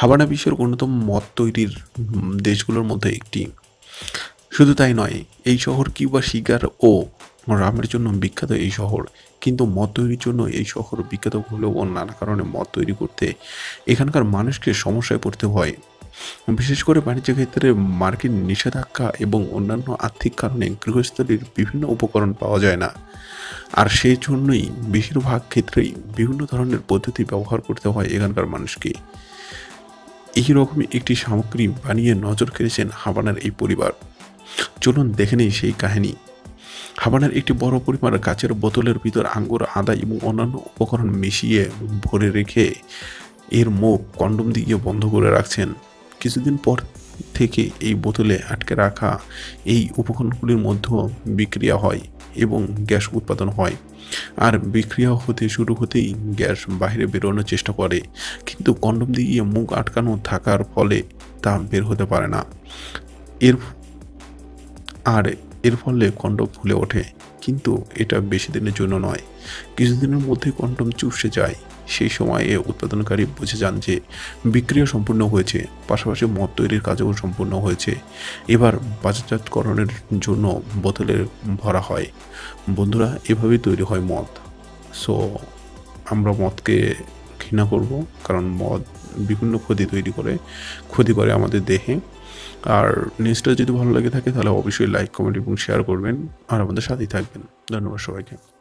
হাবানা বিশ্বের অন্যতম মদ তৈরির দেশগুলোর মধ্যে একটি। শুধু তাই নয়, এই শহর কিউবা শিকার ও রামের জন্য বিখ্যাত এই শহর, কিন্তু মদ তৈরির জন্য এই শহর বিখ্যাত হলেও ও নানা কারণে মদ তৈরি করতে এখানকার মানুষকে সমস্যায় পড়তে হয়। বিশেষ করে বাণিজ্য ক্ষেত্রে মার্কিন নিষেধাজ্ঞা এবং অন্যান্য আর্থিক কারণে গৃহস্থলীর বিভিন্ন উপকরণ পাওয়া যায় না। আর সেই জন্যই বেশিরভাগ ক্ষেত্রেই বিভিন্ন ধরনের পদ্ধতি ব্যবহার করতে হয় এখানকার মানুষকে। এই রকমই একটি সামগ্রী বানিয়ে নজর কেড়েছেন হাবানার এই পরিবার। চলুন দেখে নেই সেই কাহিনী। হাবানার একটি বড় পরিমাণ কাচের বোতলের ভিতর আঙ্গুর, আদা এবং অন্যান্য উপকরণ মিশিয়ে ভরে রেখে এর মুখ কন্ডম দিয়ে বন্ধ করে রাখছেন। কিছুদিন পর থেকে এই বোতলে আটকে রাখা এই উপকরণগুলির মধ্যেও বিক্রিয়া হয়। এবং গ্যাস উৎপাদন হয়। আর বিক্রিয়া হতে শুরু হতেই গ্যাস বাইরে বেরোনোর চেষ্টা করে। কিন্তু কন্ডম দিয়ে মুখ আটকানো থাকার ফলে তা বের হতে পারে না। এর আর এর ফলে কন্ডম ফুলে ওঠে, কিন্তু এটা বেশি দিনের জন্য নয়। কিছুদিনের মধ্যে কন্ডম চুপসে যায়। সেই সময়ে উৎপাদনকারী বুঝে যান যে বিক্রিয়া সম্পূর্ণ হয়েছে, পাশাপাশি মদ তৈরির কাজও সম্পূর্ণ হয়েছে। এবার বাজারজাতকরণের জন্য বোতলে ভরা হয়। বন্ধুরা, এভাবেই তৈরি হয় মদ। সো, আমরা মদকে ঘৃণা করব, কারণ মদ বিভিন্ন ক্ষতি তৈরি করে। ক্ষতি করে আমাদের দেহে। আর নিউজটা যদি ভালো লাগে থাকে, তাহলে অবশ্যই লাইক কমেন্ট এবং শেয়ার করবেন। আর আমাদের সাথেই থাকবেন। ধন্যবাদ সবাইকে।